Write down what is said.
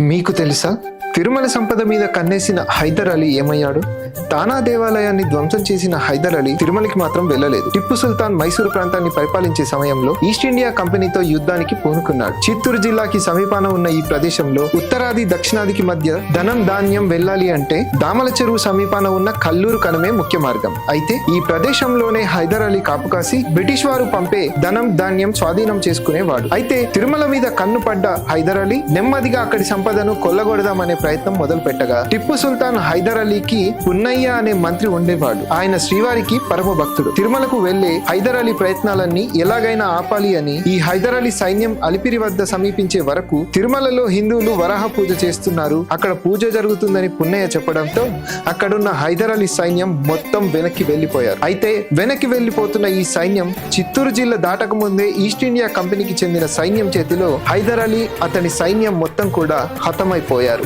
మీకు తెలుసా? తిరుమల సంపద మీద కన్నేసిన హైదర్ అలీ ఏమయ్యాడు? తానా దేవాలయాన్ని ధ్వంసం చేసిన హైదర్ అలీ తిరుమలకి మాత్రం వెళ్ళలేదు. టిప్పు సుల్తాన్ మైసూరు ప్రాంతాన్ని పరిపాలించే సమయంలో ఈస్ట్ ఇండియా కంపెనీతో యుద్ధానికి పూనుకున్నాడు. చిత్తూరు జిల్లాకి సమీపాన ఉన్న ఈ ప్రదేశంలో ఉత్తరాది దక్షిణాదికి మధ్య ధనం ధాన్యం వెళ్ళాలి అంటే దామల చెరువు సమీపాన ఉన్న కల్లూరు కనమే ముఖ్య మార్గం. అయితే ఈ ప్రదేశంలోనే హైదర్ అలీ కాపుకాసి బ్రిటిష్ వారు పంపే ధనం ధాన్యం స్వాధీనం చేసుకునేవాడు. అయితే తిరుమల మీద కన్ను పడ్డ హైదర్ అలీ నెమ్మదిగా అక్కడి సంపదను కొల్లగొడదామనే ప్రయత్నం మొదలు పెట్టగా టిప్పు సుల్తాన్ హైదర్ అలీకి పున్నయ్య అనే మంత్రి ఉండేవాడు. ఆయన శ్రీవారికి పరమ భక్తుడు. తిరుమలకు వెళ్ళే హైదర్ అలీ ప్రయత్నాలన్నీ ఎలాగైనా ఆపాలి అని ఈ హైదర్ అలీ సైన్యం అలిపిరి వద్ద సమీపించే వరకు తిరుమలలో హిందువులు వరాహ పూజ చేస్తున్నారు. అక్కడ పూజ జరుగుతుందని పున్నయ్య చెప్పడంతో అక్కడున్న హైదర్ అలీ సైన్యం మొత్తం వెనక్కి వెళ్ళిపోయారు అయితే వెనక్కి వెళ్ళిపోతున్న ఈ సైన్యం చిత్తూరు జిల్లా దాటక ముందే ఈస్ట్ ఇండియా కంపెనీకి చెందిన సైన్యం చేతిలో హైదర్ అలీ అతని సైన్యం మొత్తం కూడా హతమైపోయారు.